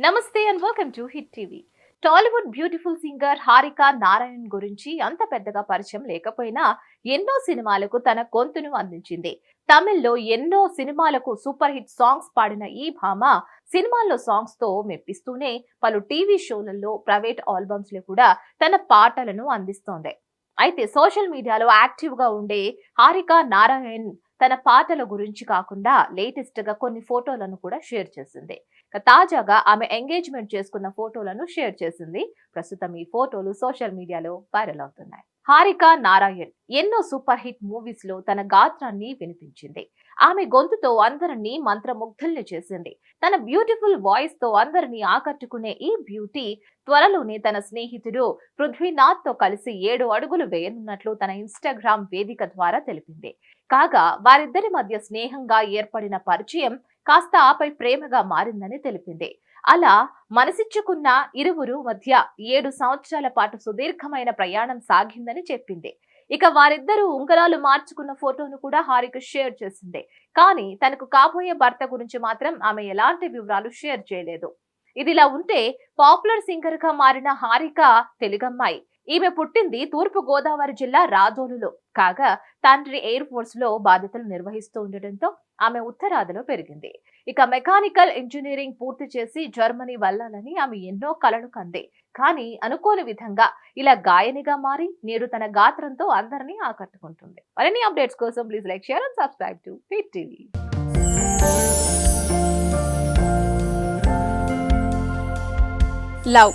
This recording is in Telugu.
నమస్తే and welcome to hit TV Tollywood beautiful singer Harika Narayan గురించి అంత పెద్దగా పరిచయం లేకపోయినా ఎన్నో సినిమాలకు తన గొంతును అందించింది. తమిళ్ళో ఎన్నో సినిమాలకు సూపర్ హిట్ సాంగ్స్ పాడిన ఈ భామ సినిమాల్లో సాంగ్స్తో మెప్పిస్తూనే పలు టీవీ షోలలో ప్రైవేట్ ఆల్బమ్స్లో కూడా తన పాటలను అందిస్తోంది. అయితే సోషల్ మీడియాలో యాక్టివ్గా ఉండే హారిక నారాయణ్ తన పాటల గురించి కాకుండా లేటెస్ట్గా కొన్ని ఫోటోలను కూడా షేర్ చేసింది. తాజాగా ఆమె ఎంగేజ్మెంట్ చేసుకున్న ఫోటోలను షేర్ చేసింది. ప్రస్తుతం ఈ ఫోటోలు సోషల్ మీడియాలో వైరల్ అవుతున్నాయి. హారిక నారాయణ్ ఎన్నో సూపర్ హిట్ మూవీస్లో తన గాత్రాన్ని వినిపించింది. ఆమె గొంతుతో అందరినీ మంత్రముగ్ధుల్ని చేసింది. తన బ్యూటిఫుల్ వాయిస్తో అందరినీ ఆకట్టుకునే ఈ బ్యూటీ త్వరలోనే తన స్నేహితుడు పృథ్వీనాథ్తో కలిసి ఏడు అడుగులు వేయనున్నట్లు తన ఇన్స్టాగ్రామ్ వేదిక ద్వారా తెలిపింది. కాగా వారిద్దరి మధ్య స్నేహంగా ఏర్పడిన పరిచయం కాస్త ఆపై ప్రేమగా మారిందని తెలిపింది. అలా మనసిచ్చుకున్న ఇరువురు మధ్య ఏడు సంవత్సరాల పాటు సుదీర్ఘమైన ప్రయాణం సాగిందని చెప్పింది. ఇక వారిద్దరూ ఉంగరాలు మార్చుకున్న ఫోటోను కూడా హారిక షేర్ చేసింది. కానీ తనకు కాబోయే భర్త గురించి మాత్రం ఆమె ఎలాంటి వివరాలు షేర్ చేయలేదు. ఇదిలా ఉంటే పాపులర్ సింగర్గా మారిన హారిక తెలుగమ్మాయి. ఈమె పుట్టింది తూర్పు గోదావరి జిల్లా రాజోలులో కాగా తండ్రి ఎయిర్ ఫోర్స్లో బాధ్యతలు నిర్వహిస్తూ ఉండటంతో ఆమె ఉత్తరాదిలో పెరిగింది. ఇక మెకానికల్ ఇంజనీరింగ్ పూర్తి చేసి జర్మనీ వెళ్ళాలని ఆమె ఎన్నో కలలు కంది. కానీ అనుకోని విధంగా ఇలా గాయనిగా మారి నేడు తన గాత్రంతో అందరినీ ఆకట్టుకుంటుంది. మరిన్ని అప్డేట్స్ కోసం please like share and subscribe to hit TV. Love